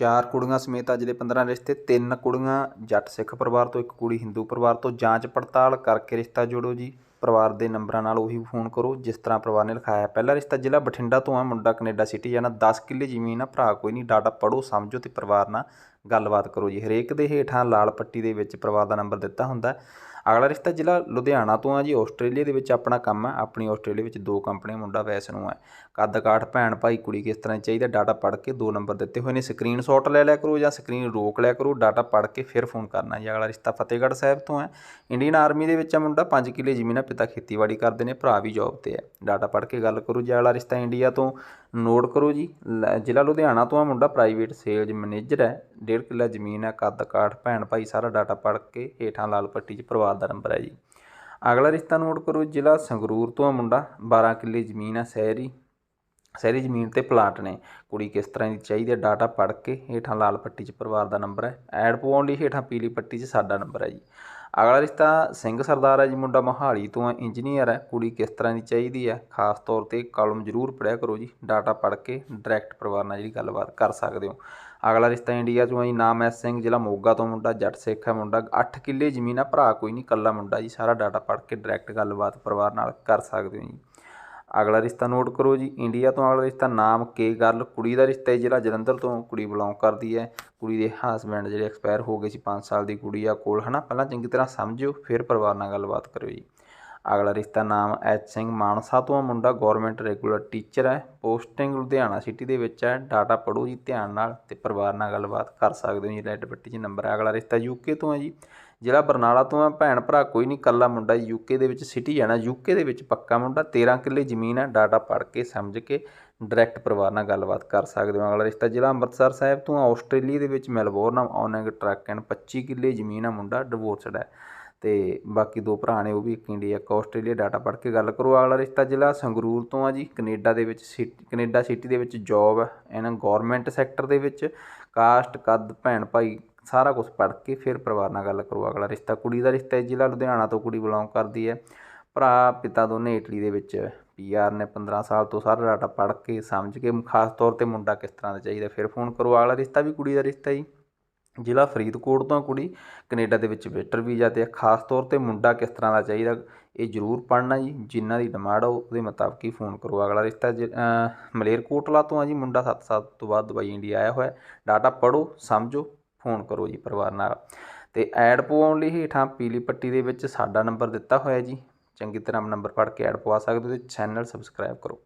ਚਾਰ ਕੁੜੀਆਂ ਸਮੇਤ ਅੱਜ ਦੇ 15 ਰਿਸ਼ਤੇ, ਤਿੰਨ ਕੁੜੀਆਂ, ਜੱਟ ਸਿੱਖ ਪਰਿਵਾਰ ਤੋਂ, ਇੱਕ ਕੁੜੀ ਹਿੰਦੂ ਪਰਿਵਾਰ ਤੋਂ। ਜਾਂਚ ਪੜਤਾਲ ਕਰਕੇ ਰਿਸ਼ਤਾ ਜੋੜੋ ਜੀ। ਪਰਿਵਾਰ ਦੇ ਨੰਬਰਾਂ ਨਾਲ ਉਹੀ ਫੋਨ ਕਰੋ। ਜਿਸ ਤਰ੍ਹਾਂ ਪਰਿਵਾਰ ਨੇ ਲਿਖਾਇਆ, ਪਹਿਲਾ ਰਿਸ਼ਤਾ ਜ਼ਿਲ੍ਹਾ ਬਠਿੰਡਾ ਤੋਂ ਆ, ਮੁੰਡਾ ਕੈਨੇਡਾ ਸਿਟੀ ਜਾਣਾ। 10 ਕਿੱਲੇ ਜ਼ਮੀਨ ਆ, ਭਰਾ ਕੋਈ ਨਹੀਂ, ਡਾਟਾ ਪੜੋ ਸਮਝੋ ਤੇ ਪਰਿਵਾਰ ਨਾਲ ਗੱਲਬਾਤ ਕਰੋ ਜੀ। ਹਰੇਕ ਦੇ ਹੇਠਾਂ ਲਾਲ ਪੱਟੀ ਦੇ ਵਿੱਚ ਪਰਿਵਾਰ ਦਾ ਨੰਬਰ ਦਿੱਤਾ ਹੁੰਦਾ। ਅਗਲਾ ਰਿਸ਼ਤਾ ਜ਼ਿਲ੍ਹਾ ਲੁਧਿਆਣਾ ਤੋਂ ਆ ਜੀ, ਆਸਟ੍ਰੇਲੀਆ ਦੇ ਵਿੱਚ ਆਪਣਾ ਕੰਮ ਆ ਆਪਣੀ ਆਸਟ੍ਰੇਲੀਆ ਵਿੱਚ ਦੋ ਕੰਪਨੀਆਂ, ਮੁੰਡਾ ਵੈਸ ਨੂੰ ਹੈ। ਕੱਦ ਕਾਠ, ਭੈਣ ਭਾਈ, ਕੁੜੀ ਕਿਸ ਤਰ੍ਹਾਂ ਚਾਹੀਦਾ, ਡਾਟਾ ਪੜ੍ਹ ਕੇ ਦੋ ਨੰਬਰ ਦਿੱਤੇ ਹੋਏ ਨੇ। ਸਕਰੀਨਸ਼ਾਟ ਲੈ ਲਿਆ ਕਰੋ ਜਾਂ ਸਕਰੀਨ ਰੋਕ ਲਿਆ ਕਰੋ, ਡਾਟਾ ਪੜ੍ਹ ਕੇ ਫਿਰ ਫੋਨ ਕਰਨਾ ਜੀ। ਅਗਲਾ ਰਿਸ਼ਤਾ ਫਤਿਹਗੜ੍ਹ ਸਾਹਿਬ ਤੋਂ ਹੈ। ਇੰਡੀਅਨ ਆਰਮੀ ਦੇ ਵਿੱਚ ਆ ਮੁੰਡਾ 5 ਕਿੱਲੇ ਜ਼ਮੀਨ ਆ ਪਿਤਾ ਖੇਤੀਬਾੜੀ ਕਰਦੇ ਨੇ, ਭਰਾ ਵੀ ਜੌਬ ਤੇ ਹੈ। ਡਾਟਾ ਪੜ੍ਹ ਕੇ ਗੱਲ ਕਰੋ ਜੀ। ਅਗਲਾ ਰਿਸ਼ਤਾ ਇੰਡੀਆ ਤੋਂ ਨੋਟ ਕਰੋ ਜੀ। ਲ- ਜ਼ਿਲ੍ਹਾ ਲੁਧਿਆਣਾ ਤੋਂ ਆ ਮੁੰਡਾ ਪ੍ਰਾਈਵੇਟ ਸੇਲਜ਼ ਮੈਨੇਜਰ ਹੈ। ਡੇਢ ਕਿੱਲਾ ਜ਼ਮੀਨ ਹੈ, ਕੱਦ ਕਾਠ, ਭੈਣ ਭਾਈ, ਸਾਰਾ ਡਾਟਾ ਪੜ੍ਹ ਕੇ ਹੇਠਾਂ ਲਾਲ ਪੱਟੀ 'ਚ ਪਰਿਵਾਰ ਦਾ ਨੰਬਰ ਹੈ ਜੀ। ਅਗਲਾ ਰਿਸ਼ਤਾ ਨੋਟ ਕਰੋ, ਜ਼ਿਲ੍ਹਾ ਸੰਗਰੂਰ ਤੋਂ ਆ ਮੁੰਡਾ 12 ਕਿੱਲੇ ਜ਼ਮੀਨ ਹੈ, ਸ਼ਹਿਰੀ। ਸ਼ਹਿਰੀ ਜ਼ਮੀਨ ਤੇ ਪਲਾਟ ਨੇ। ਕੁੜੀ ਕਿਸ ਤਰ੍ਹਾਂ ਦੀ ਚਾਹੀਦੀ ਹੈ ਡਾਟਾ ਪੜ੍ਹ ਕੇ ਹੇਠਾਂ ਲਾਲ ਪੱਟੀ 'ਚ ਪਰਿਵਾਰ ਦਾ ਨੰਬਰ ਹੈ। ਐਡ ਪਵਾਉਣ ਲਈ ਹੇਠਾਂ ਪੀਲੀ ਪੱਟੀ 'ਚ ਸਾਡਾ ਨੰਬਰ ਹੈ ਜੀ। ਅਗਲਾ ਰਿਸ਼ਤਾ ਸਿੰਘ ਸਰਦਾਰ ਹੈ ਜੀ, ਮੁੰਡਾ ਮੋਹਾਲੀ ਤੋਂ ਹੈ ਇੰਜੀਨੀਅਰ ਹੈ, ਕੁੜੀ ਕਿਸ ਤਰ੍ਹਾਂ ਦੀ ਚਾਹੀਦੀ ਹੈ, ਖਾਸ ਤੌਰ ਤੇ ਕਾਲਮ ਜ਼ਰੂਰ ਪੜਿਆ ਕਰੋ ਜੀ, ਡਾਟਾ ਪੜ੍ਹ ਕੇ ਡਾਇਰੈਕਟ ਪਰਿਵਾਰ ਨਾਲ ਜਿਹੜੀ ਗੱਲਬਾਤ ਕਰ ਸਕਦੇ ਹੋ। ਅਗਲਾ ਰਿਸ਼ਤਾ ਇੰਡੀਆ ਤੋਂ ਹੈ ਜੀ, ਨਾਮ ਐਸ ਸਿੰਘ, ਜ਼ਿਲ੍ਹਾ ਮੋਗਾ ਤੋਂ ਮੁੰਡਾ, ਜੱਟ ਸਿੱਖ ਹੈ ਮੁੰਡਾ 8 ਕਿੱਲੇ ਜ਼ਮੀਨ ਆ ਭਰਾ ਕੋਈ ਨਹੀਂ ਕੱਲਾ ਮੁੰਡਾ ਜੀ, ਸਾਰਾ ਡਾਟਾ ਪੜ੍ਹ ਕੇ ਡਾਇਰੈਕਟ ਗੱਲਬਾਤ ਪਰਿਵਾਰ ਨਾਲ ਕਰ ਸਕਦੇ ਹੋ ਜੀ। ਅਗਲਾ ਰਿਸ਼ਤਾ ਨੋਟ ਕਰੋ ਜੀ। ਇੰਡੀਆ ਤੋਂ ਅਗਲਾ ਰਿਸ਼ਤਾ ਨਾਮ ਕੇ ਗੱਲ। ਕੁੜੀ ਦਾ ਰਿਸ਼ਤਾ ਹੈ ਜ਼ਿਲ੍ਹਾ ਜਲੰਧਰ ਤੋਂ ਕੁੜੀ ਬਿਲੋਂਗ ਕਰਦੀ ਹੈ। ਕੁੜੀ ਦੇ ਹਸਬੈਂਡ ਜਿਹੜੇ ਐਕਸਪਾਇਰ ਹੋ ਗਏ ਸੀ 5 ਸਾਲ ਦੀ ਕੁੜੀ ਆ ਕੋਲ, ਹਨਾ? ਪਹਿਲਾਂ ਚੰਗੀ ਤਰ੍ਹਾਂ ਸਮਝਿਓ, ਫਿਰ ਪਰਿਵਾਰ ਨਾਲ ਗੱਲਬਾਤ ਕਰਿਓ ਜੀ। ਅਗਲਾ ਰਿਸ਼ਤਾ ਨਾਮ ਐਚ ਸਿੰਘ ਮਾਨਸਾ ਤੋਂ ਮੁੰਡਾ ਗਵਰਨਮੈਂਟ ਰੈਗੂਲਰ ਟੀਚਰ ਹੈ। ਪੋਸਟਿੰਗ ਲੁਧਿਆਣਾ ਸਿਟੀ ਦੇ ਵਿੱਚ ਹੈ। ਡਾਟਾ ਪੜੋ ਜੀ ਧਿਆਨ ਨਾਲ ਤੇ ਪਰਿਵਾਰ ਨਾਲ ਗੱਲਬਾਤ ਕਰ ਸਕਦੇ ਹੋ ਜੀ। ਰੈੱਡ ਪੱਟੀ 'ਚ ਨੰਬਰ ਹੈ। ਅਗਲਾ ਰਿਸ਼ਤਾ ਯੂਕੇ ਤੋਂ ਹੈ ਜੀ। ਜ਼ਿਲ੍ਹਾ ਬਰਨਾਲਾ ਤੋਂ ਆ, ਭੈਣ ਭਰਾ ਕੋਈ ਨਹੀਂ ਕੱਲਾ ਮੁੰਡਾ ਯੂਕੇ ਦੇ ਵਿੱਚ ਸਿਟੀ ਜਾਣਾ ਯੂਕੇ ਦੇ ਵਿੱਚ ਪੱਕਾ ਮੁੰਡਾ 13 ਕਿੱਲੇ ਜ਼ਮੀਨ ਆ, ਡਾਟਾ ਪੜ੍ਹ ਕੇ, ਸਮਝ ਕੇ ਡਾਇਰੈਕਟ ਪਰਿਵਾਰ ਨਾਲ ਗੱਲਬਾਤ ਕਰ ਸਕਦੇ ਹੋ। ਅਗਲਾ ਰਿਸ਼ਤਾ ਜ਼ਿਲ੍ਹਾ ਅੰਮ੍ਰਿਤਸਰ ਸਾਹਿਬ ਤੋਂ ਆ, ਆਸਟ੍ਰੇਲੀਆ ਦੇ ਵਿੱਚ ਮੈਲਬੌਰਨ ਆਨਿੰਗ ਟਰੱਕ ਐਂਡ 25 ਕਿੱਲੇ ਜ਼ਮੀਨ ਆ ਮੁੰਡਾ ਡਿਵੋਰਸਡ ਹੈ ਤੇ ਬਾਕੀ ਦੋ ਭਰਾ ਨੇ, ਉਹ ਵੀ ਇੱਕ ਇੰਡੀਆ ਇੱਕ ਆਸਟ੍ਰੇਲੀਆ, ਡਾਟਾ ਪੜ੍ਹ ਕੇ ਗੱਲ ਕਰੋ। ਅਗਲਾ ਰਿਸ਼ਤਾ ਜ਼ਿਲ੍ਹਾ ਸੰਗਰੂਰ ਤੋਂ ਆ ਜੀ, ਕੈਨੇਡਾ ਦੇ ਵਿੱਚ ਸਿਟੀ, ਕੈਨੇਡਾ ਸਿਟੀ ਦੇ ਵਿੱਚ ਜੌਬ ਹੈ ਇਹਨਾਂ ਗਵਰਨਮੈਂਟ ਸੈਕਟਰ ਦੇ ਵਿੱਚ ਕਾਸਟ ਕੱਦ, ਭੈਣ ਭਾਈ ਸਾਰਾ ਕੁਝ ਪੜ੍ਹ ਕੇ ਫਿਰ ਪਰਿਵਾਰ ਨਾਲ ਗੱਲ ਕਰੋ, ਅਗਲਾ ਰਿਸ਼ਤਾ ਕੁੜੀ ਦਾ ਰਿਸ਼ਤਾ ਹੈ, ਜ਼ਿਲ੍ਹਾ ਲੁਧਿਆਣਾ ਤੋਂ ਕੁੜੀ ਬਿਲੋਂਗ ਕਰਦੀ ਹੈ ਭਰਾ, ਪਿਤਾ ਦੋਨੇ ਇਟਲੀ ਦੇ ਵਿੱਚ ਪੀਆਰ ਨੇ 15 ਸਾਲ ਤੋਂ ਸਾਰਾ ਡਾਟਾ ਪੜ੍ਹ ਕੇ, ਸਮਝ ਕੇ ਖਾਸ ਤੌਰ ਤੇ ਮੁੰਡਾ ਕਿਸ ਤਰ੍ਹਾਂ ਦਾ ਚਾਹੀਦਾ, ਫਿਰ ਫੋਨ ਕਰੋ, ਅਗਲਾ ਰਿਸ਼ਤਾ ਵੀ ਕੁੜੀ ਦਾ ਰਿਸ਼ਤਾ ਜੀ ਜ਼ਿਲ੍ਹਾ ਫਰੀਦਕੋਟ ਤੋਂ ਕੁੜੀ, ਕੈਨੇਡਾ ਦੇ ਵਿੱਚ ਵੇਟਰ ਵੀਜ਼ਾ ਤੇ ਆ। ਖਾਸ ਤੌਰ ਤੇ ਮੁੰਡਾ ਕਿਸ ਤਰ੍ਹਾਂ ਦਾ ਚਾਹੀਦਾ, ਇਹ ਜ਼ਰੂਰ ਪੜ੍ਹਨਾ ਜੀ, ਜਿਨ੍ਹਾਂ ਦੀ ਡਿਮਾਂਡ ਆ, ਉਹਦੇ ਮੁਤਾਬਕ ਹੀ ਫੋਨ ਕਰੋ, ਅਗਲਾ ਰਿਸ਼ਤਾ ਜ- ਮਲੇਰਕੋਟਲਾ ਤੋਂ ਆ ਜੀ, ਮੁੰਡਾ 7 ਸਾਲ ਤੋਂ ਬਾਅਦ ਦੁਬਈ, ਇੰਡੀਆ ਆਇਆ ਹੋਇਆ ਡਾਟਾ ਪੜੋ ਸਮਝੋ ਫੋਨ ਕਰੋ ਜੀ ਪਰਿਵਾਰ ਨਾਲ। ਤੇ ਐਡ ਪਵਾਉਣ ਲਈ ਹੇਠਾਂ ਪੀਲੀ ਪੱਟੀ ਦੇ ਵਿੱਚ ਸਾਡਾ ਨੰਬਰ ਦਿੱਤਾ ਹੋਇਆ ਜੀ। ਚੰਗੀ ਤਰ੍ਹਾਂ ਨੰਬਰ ਪੜ੍ਹ ਕੇ ਐਡ ਪਵਾ ਸਕਦੇ ਹੋ ਤੇ ਚੈਨਲ ਸਬਸਕ੍ਰਾਈਬ ਕਰੋ।